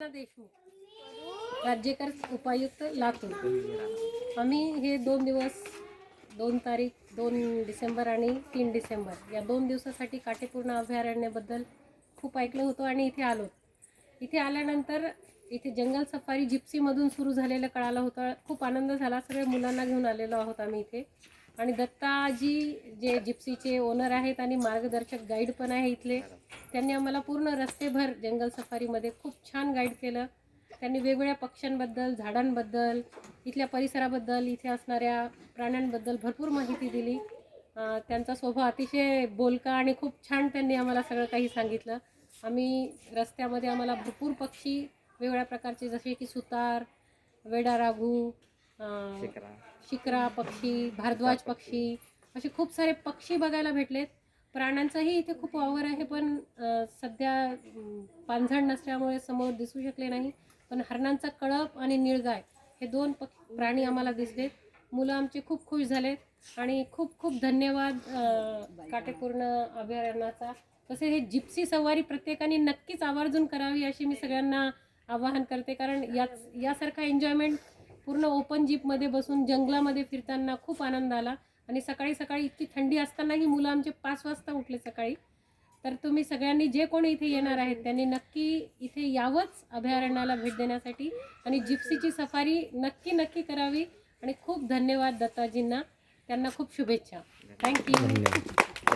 देशमुख राज्यकर उपायुक्त लातूर. आम्ही हे दोन दिवस दोन तारीख दोन डिसेंबर आणि तीन डिसेंबर या दोन दिवसासाठी काटेपूर्ण अभयारण्याबद्दल खूप ऐकलं होतं आणि इथे आलो. इथे आल्यानंतर इथे जंगल सफारी जिप्सीमधून सुरू झालेलं कळालं होतं. खूप आनंद झाला. सगळ्या मुलांना घेऊन आलेलो आहोत आम्ही इथे. आणि दत्ताजी जे जिप्सीचे ओनर आहेत आणि मार्गदर्शक गाईड पण आहे इथले त्यांनी आम्हाला पूर्ण रस्तेभर जंगल सफारीमध्ये खूप छान गाईड केलं. त्यांनी वेगवेगळ्या पक्ष्यांबद्दल झाडांबद्दल इथल्या परिसराबद्दल इथे असणाऱ्या प्राण्यांबद्दल भरपूर माहिती दिली. त्यांचा स्वभाव अतिशय बोलका आणि खूप छान त्यांनी आम्हाला सगळं काही सांगितलं. आम्ही रस्त्यामध्ये आम्हाला भरपूर पक्षी वेगवेगळ्या प्रकारचे जसे की सुतार वेडा शिकरा. पक्षी भारद्वाज पक्षी. असे खूप सारे पक्षी बघायला भेटलेत. प्राण्यांचाही इथे खूप वावर आहे पण सध्या पानझड नसल्यामुळे समोर दिसू शकले नाही. पण हरणांचा कळप आणि निळगाय हे दोन पक्ष प्राणी आम्हाला दिसलेत. मुलं आमचे खूप खुश झालेत आणि खूप खूप धन्यवाद काटेपूर्ण अभयारण्याचा. तसे हे जिप्सी सवारी प्रत्येकाने नक्कीच आवर्जून करावी अशी मी सगळ्यांना आवाहन करते कारण याच यासारखा एन्जॉयमेंट पूर्ण ओपन जीपमध्ये बसून जंगलामध्ये फिरताना खूप आनंद आला. आणि सकाळी सकाळी इतकी थंडी असतानाही मुलं आमचे पाच वाजता उठले सकाळी. तर तुम्ही सगळ्यांनी जे कोणी इथे येणार आहेत त्यांनी नक्की इथे यावंच अभयारण्याला भेट देण्यासाठी. आणि जिप्सीची सफारी नक्की नक्की करावी. आणि खूप धन्यवाद दत्ताजींना. त्यांना खूप शुभेच्छा. थँक्यू